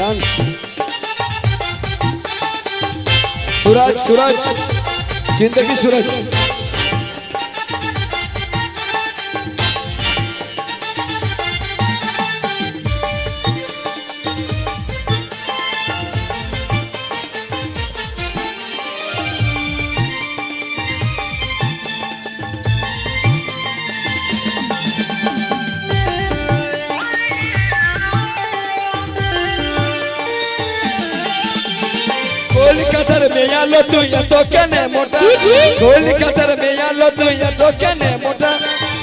Şans. Suraj, Suraj. Zindagi Suraj. কলকাতার মেয়ালো তুই এত কেনে মোটা? কলকাতার মেয়ালো তুই এত কেনে মোটা?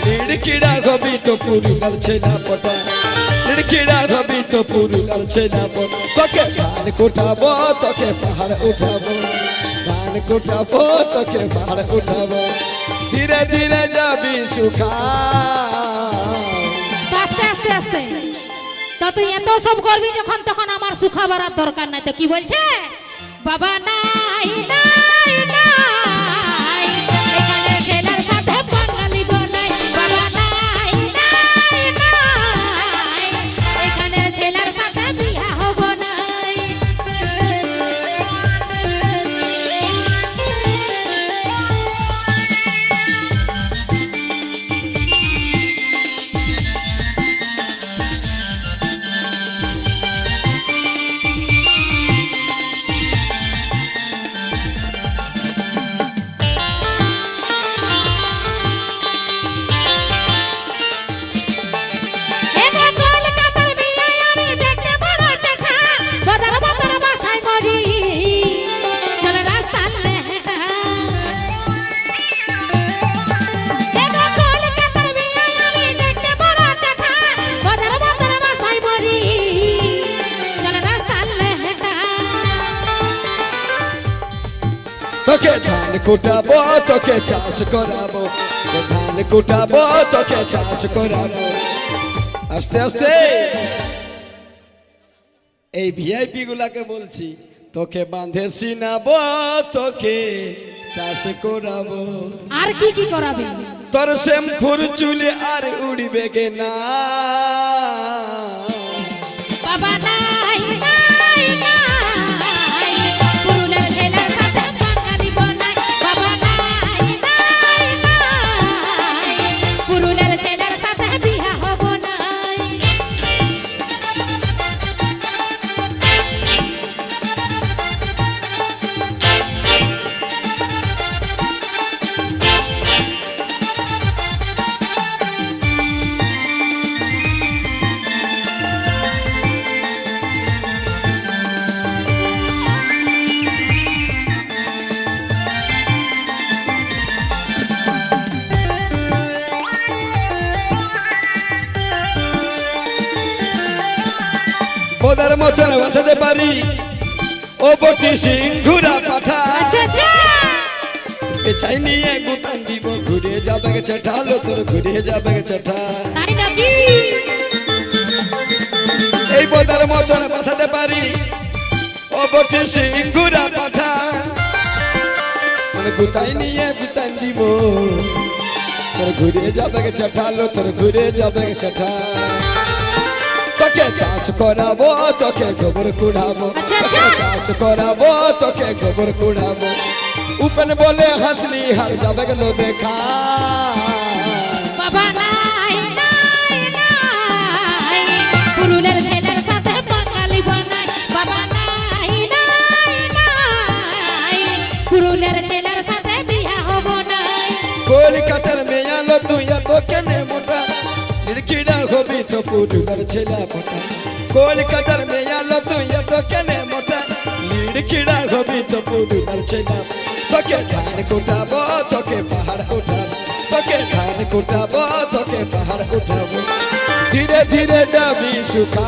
নিড়কিড়া হবি তো পুরু পুরুলার ছেনা পটা নিড়কিড়া হবি তো পুরু পুরুলার ছেনা পটা তোকে ধান কোটাবো, তোকে পাহাড় উঠাবো। ধান কোটাবো, তোকে পাহাড় উঠাবো। ধীরে ধীরে যাবি সুখা। আস্তে আস্তে আস্তে। তো তুই এত সব করবি যখন, তখন আমার সুখাবার দরকার নাই। তো কি বলছে? বাবা নাই নাই নাই। তোকে ধান কুটাবো তোকে চাষ করাবো। ধান কুটাবো তোকে চাষ করাবো। আস্তে আস্তে। এই ভিআইপি গুলাকে বলছি তোকে বাঁধে সিনাবো তোকে চাষ করাবো। আর কি কি করাবে? তোর শ্যামপুর চুলে আর উড়বে কে না মতন বসাতে পারি। ও বটি সিংহুরা পাঠা। আচ্ছা আচ্ছা। পেছাই নিয়ে গুতান দিব ঘুরে যাবে গে চেঠালো তোর ঘুরে যাবে গে চেঠা তাই নাকি? এই বোদার মতন বসাতে পারি। ও বটি সিংহুরা পাঠা। মানে গুতাই নিয়ে গুতান দিব তোর ঘুরে যাবে গে চেঠালো তোর ঘুরে যাবে গে চেঠা তোকে চাষ করাবো তোকে গোবর কুড়াবো। আচ্ছা, আচ্ছা। চাষ করাবো তোকে গোবর কুড়াবো। উপেন বলে হাসলি হার যাবে গেল দেখা। বাবা নাই নাই নাই। পুরুলের ছেলের সাথে বাঙালি বনাই। বাবা নাই নাই নাই। পুরুলের ছেলের সাথে বিয়া হব নাই। কলকাতার মেয়ালো তুই এত কেনে মোটা? তো পুরুলার ছেলা মোটা কলকাতার মেয়া লো তুই এত কেনে মোটা। লিড় নির্কিড়া হবি তো পুরুলার ছেলা তোকে ধান কোটাব, তোকে পাহাড় উঠাব তোকে ধান কোটাব, তোকে পাহাড় উঠাব ধীরে ধীরে যাবি সুখা।